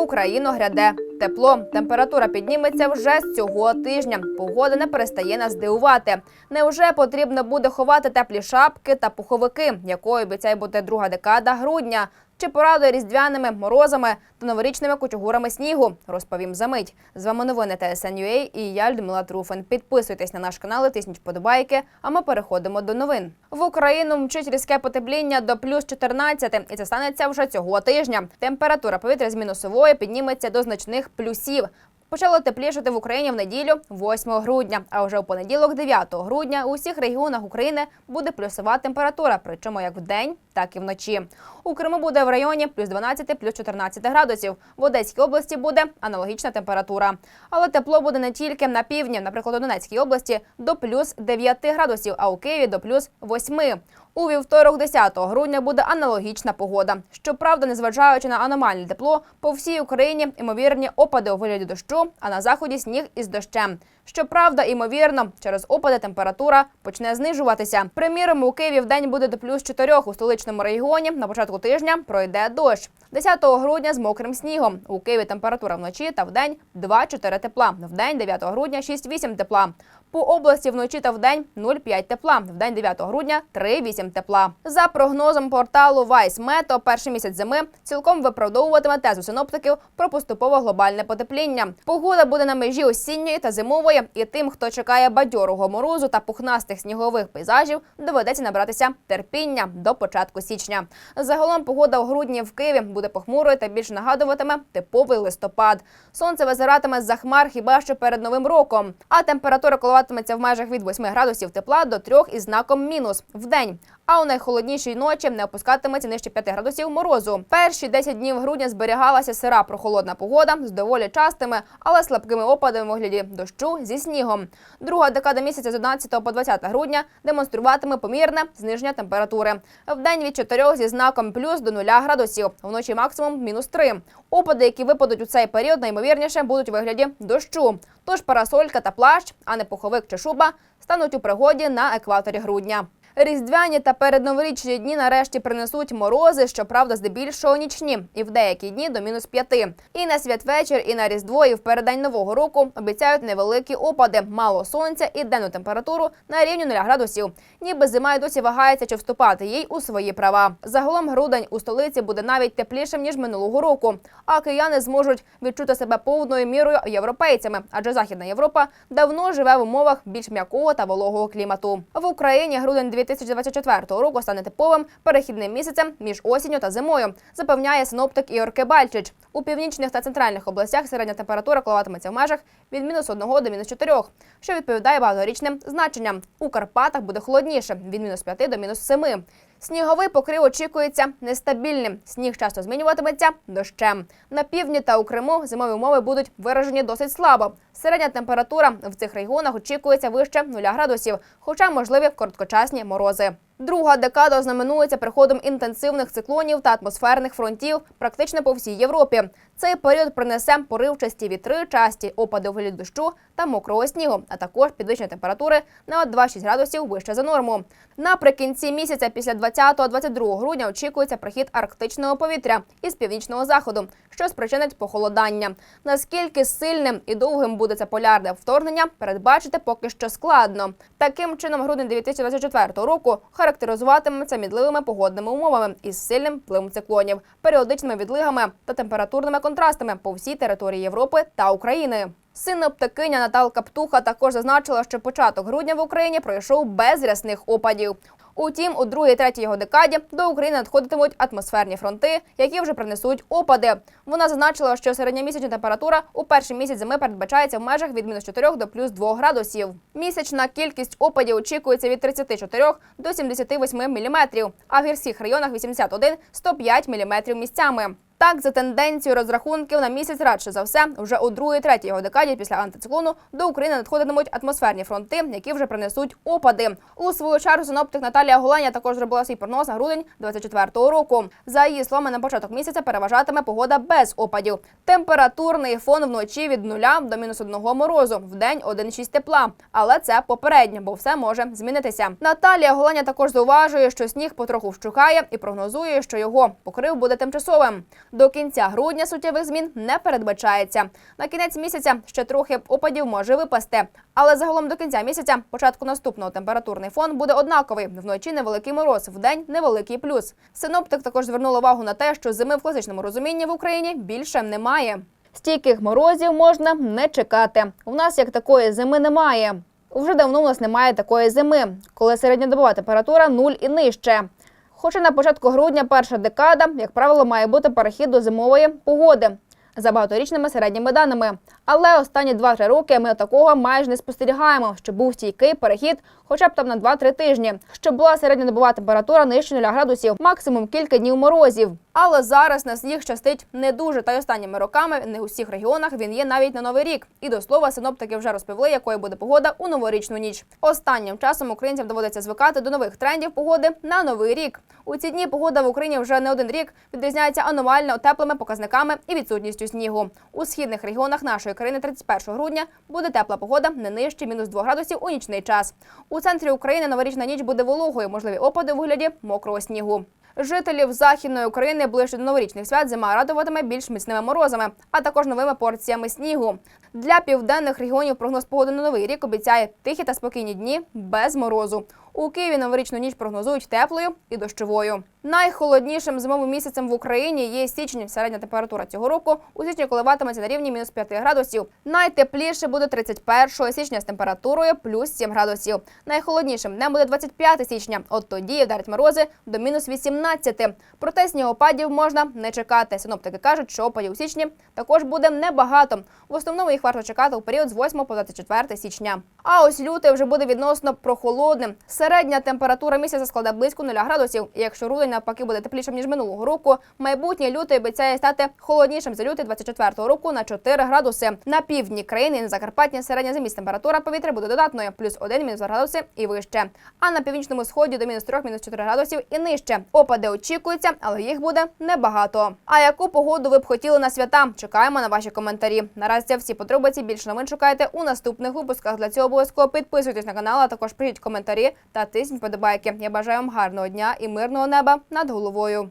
Україну гряде тепло. Температура підніметься вже з цього тижня. Погода не перестає нас дивувати. Невже потрібно буде ховати теплі шапки та пуховики, якою обіцяє бути друга декада грудня? Чи порадує різдвяними морозами та новорічними кучугурами снігу? Розповім за мить. З вами новини ТСНЮА і я Людмила Труфен. Підписуйтесь на наш канал, тисніть вподобайки. А ми переходимо до новин. В Україну мчить різке потепління до плюс 14, і це станеться вже цього тижня. Температура повітря з мінусової підніметься до значних плюсів. Почало теплішати в Україні в неділю 8 грудня. А вже у понеділок, 9 грудня, у всіх регіонах України буде плюсова температура, причому як вдень, так і вночі. У Криму буде в районі плюс 12, плюс 14 градусів. В Одеській області буде аналогічна температура. Але тепло буде не тільки на півдні, наприклад, у Донецькій області до плюс 9 градусів, а у Києві до плюс 8. У вівторок, 10 грудня, буде аналогічна погода. Щоправда, незважаючи на аномальне тепло, по всій Україні ймовірні опади у вигляді дощу, а на заході сніг із дощем. Щоправда, ймовірно, через опади температура почне знижуватися. Приміром, у Києві в день буде до плюс 4, у столичному регіоні на початку тижня пройде дощ. 10 грудня з мокрим снігом. У Києві температура вночі та вдень 2-4 тепла. Вдень 9 грудня 6-8 тепла. По області вночі та вдень 0,5 тепла. Вдень 9 грудня 3,8 тепла. За прогнозом порталу Vice Meteo, перший місяць зими цілком виправдовуватиме тезу синоптиків про поступове глобальне потепління. Погода буде на межі осінньої та зимової, і тим, хто чекає бадьорого морозу та пухнастих снігових пейзажів, доведеться набратися терпіння до початку січня. Загалом погода у грудні в Києві буде похмурою та більш нагадуватиме типовий листопад. Сонце визиратиме з-за хмар хіба що перед новим роком. А температура коливатиметься в межах від 8 градусів тепла до 3 із знаком мінус в день. А у найхолоднішій ночі не опускатиметься нижче 5 градусів морозу. Перші 10 днів грудня зберігалася сира прохолодна погода з доволі частими, але слабкими опадами у вигляді дощу зі снігом. Друга декада місяця з 11 по 20 грудня демонструватиме помірне зниження температури. В день від 4 зі знаком плюс до 0 градусів, вночі максимум мінус 3. Опади, які випадуть у цей період, найімовірніше будуть у вигляді дощу. Тож парасолька та плащ, а не пуховик чи шуба, стануть у пригоді на екваторі грудня. Різдвяні та передноворічні дні нарешті принесуть морози, щоправда, здебільшого нічні, і в деякі дні до мінус п'яти. І на святвечір, і на різдво, і в переддень нового року обіцяють невеликі опади, мало сонця і денну температуру на рівні 0 градусів. Ніби зима й досі вагається, чи вступати їй у свої права. Загалом грудень у столиці буде навіть теплішим ніж минулого року. А кияни зможуть відчути себе повною мірою європейцями, адже Західна Європа давно живе в умовах більш м'якого та вологого клімату. В Україні грудень 2024 року стане типовим перехідним місяцем між осінню та зимою, запевняє синоптик Ігор Кебальчич. У північних та центральних областях середня температура коливатиметься в межах від мінус 1 до мінус 4, що відповідає багаторічним значенням. У Карпатах буде холодніше від мінус 5 до мінус 7. Сніговий покрив очікується нестабільним. Сніг часто змінюватиметься дощем. На півдні та у Криму зимові умови будуть виражені досить слабо. Середня температура в цих регіонах очікується вище 0 градусів, хоча можливі короткочасні морози. Друга декада знаменується приходом інтенсивних циклонів та атмосферних фронтів практично по всій Європі. Цей період принесе поривчасті вітри, часті опади вигляді дощу та мокрого снігу, а також підвищення температури на 2-6 градусів вище за норму. Наприкінці місяця, після 20-22 грудня, очікується прихід арктичного повітря із північного заходу, що спричинить похолодання. Наскільки сильним і довгим буде це полярне вторгнення, передбачити поки що складно. Таким чином, грудень 2024 року характеризуватиметься мідливими погодними умовами із сильним впливом циклонів, періодичними відлигами та температурними контрастами по всій території Європи та України. Синоптикиня Наталка Птуха також зазначила, що початок грудня в Україні пройшов без рясних опадів. Утім, у другій третій його декаді до України надходитимуть атмосферні фронти, які вже принесуть опади. Вона зазначила, що середньомісячна температура у перший місяць зими передбачається в межах від мінус 4 до плюс 2 градусів. Місячна кількість опадів очікується від 34 до 78 міліметрів, а в гірських районах 81-105 міліметрів місцями. Так, за тенденцією розрахунків на місяць радше за все, вже у другій третій його декаді після антициклону до України надходитимуть атмосферні фронти, які вже принесуть опади. У свою чергу синоптик Наталія Голеня також зробила свій прогноз на грудень 24-го року. За її словами, на початок місяця переважатиме погода без опадів. Температурний фон вночі від 0 до мінус 1 морозу, в день 1,6 тепла. Але це попередньо, бо все може змінитися. Наталія Голеня також зауважує, що сніг потроху вщухає і прогнозує, що його покрив буде тимчасовим. До кінця грудня суттєвих змін не передбачається. На кінець місяця ще трохи опадів може випасти, але загалом до кінця місяця, початку наступного температурний фон буде однаковий. Вночі невеликий мороз, вдень невеликий плюс. Синоптик також звернув увагу на те, що зими в класичному розумінні в Україні більше немає. Стійких морозів можна не чекати. У нас як такої зими немає. Вже давно у нас немає такої зими, коли середньодобова температура 0 і нижче. Хоча на початку грудня перша декада, як правило, має бути перехід до зимової погоди за багаторічними середніми даними. Але останні 2-3 роки ми такого майже не спостерігаємо, що був стійкий перехід хоча б там на 2-3 тижні, щоб була середньодобова температура нижче 0 градусів, максимум кілька днів морозів. Але зараз на сніг щастить не дуже. Та й останніми роками не у всіх регіонах він є навіть на новий рік. І до слова, синоптики вже розповіли, якою буде погода у новорічну ніч. Останнім часом українцям доводиться звикати до нових трендів погоди на новий рік. У ці дні погода в Україні вже не один рік відрізняється аномально теплими показниками і відсутністю снігу. У східних регіонах нашої країни 31 грудня буде тепла погода не нижче мінус 2 градусів у нічний час. У центрі України новорічна ніч буде вологою, можливі опади у вигляді мокрого снігу. Жителів західної України ближче до новорічних свят зима радуватиме більш міцними морозами, а також новими порціями снігу. Для південних регіонів прогноз погоди на новий рік обіцяє тихі та спокійні дні без морозу. У Києві новорічну ніч прогнозують теплою і дощовою. Найхолоднішим зимовим місяцем в Україні є січень. Середня температура цього року у січні коливатиметься на рівні мінус 5 градусів. Найтепліше буде 31 січня з температурою плюс 7 градусів. Найхолоднішим днем буде 25 січня. От тоді вдарять морози до мінус 18. Проте снігопадів можна не чекати. Синоптики кажуть, що опадів у січні також буде небагато. В основному їх варто чекати у період з 8 по 24 січня. А ось лютий вже буде відносно прохолодним. Середня температура місяця складе близько 0 градусів. І якщо рудень навпаки буде теплішим ніж минулого року, майбутній лютий обіцяє стати холоднішим за лютий 24-го року на 4 градуси. На півдні країни і на Закарпатті середня замість температура повітря буде додатною плюс 1 мінус 2 градуси і вище. А на північному сході до мінус 3 мінус 4 градусів і нижче. Опади очікуються, але їх буде небагато. А яку погоду ви б хотіли на свята? Чекаємо на ваші коментарі. Наразі всі подробиці. Більше новин шукайте у наступних випусках. Для цього обов'язково підписуйтесь на канал, а також пишіть коментарі та тисніть подобайки. Я бажаю вам гарного дня і мирного неба над головою.